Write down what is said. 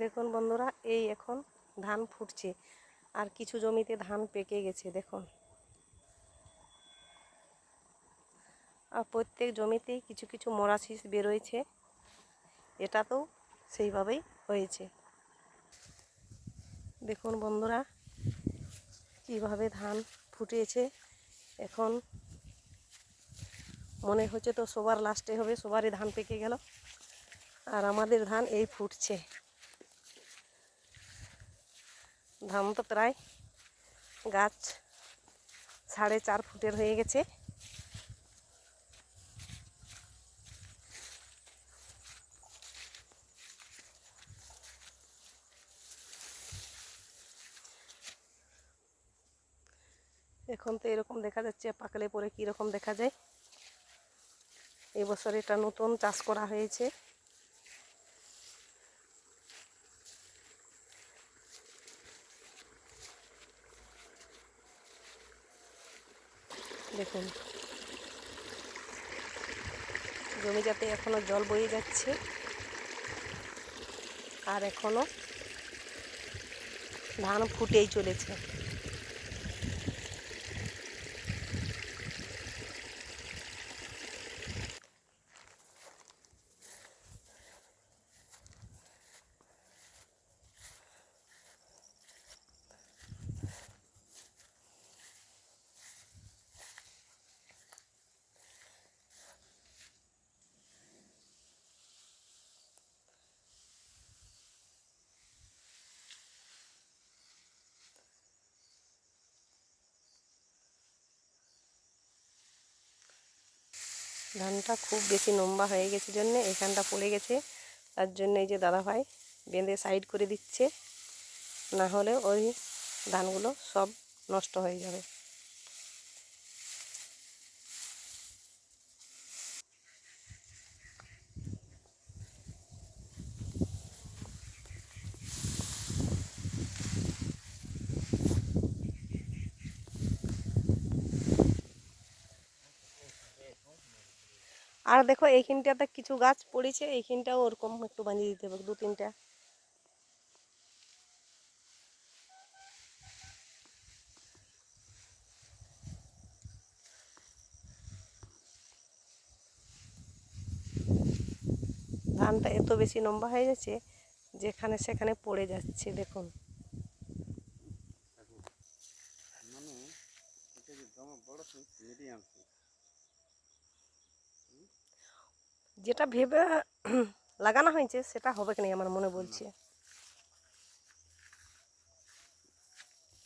দেখুন বন্ধুরা, এই এখন ধান ফুটছে, আর কিছু জমিতে ধান পেকে গেছে, দেখুন। আর প্রত্যেক জমিতেই কিছু কিছু মরা শীষ বেরোয়েছে তো সেইভাবেই হয়েছে। দেখুন বন্ধুরা, কীভাবে ধান ফুটিয়েছে এখন মনে হচ্ছে তো সবার লাস্টে হবে, সবারই ধান পেকে গেল, আর আমাদের ধান এই ফুটছে। ধান তো প্রায় গাছ সাড়ে চার ফুটের হয়ে গেছে। এখন তো এরকম দেখা যাচ্ছে, পাকলে পরে কীরকম দেখা যায়। এবছর এটা নতুন চাষ করা হয়েছে। দেখুন। জমি যাতে এখনও জল বয়ে যাচ্ছে আর এখনও ধান ফুটেই চলেছে। ধানটা খুব বেশি লম্বা হয়ে গেছে জন্যে এখানটা পড়ে গেছে। তার জন্য এই যে দাদা ভাই বেঁধে সাইড করে দিচ্ছে। না হলে ওই ধানগুলো সব নষ্ট হয়ে যাবে। আর দেখো এইখানটাতে কিছু গাছ পড়েছে, এইখানটাও ওরকম একটু বাঁধিয়ে দিতে হবে দু তিনটা ধানটা এত বেশি লম্বা হয়ে যাচ্ছে যেখানে সেখানে পড়ে যাচ্ছে, দেখুন। মানে এটা বড় মিডিয়াম যেটা ভেবে লাগানো হয়েছে সেটা হবে কি না আমার মনে বলছে।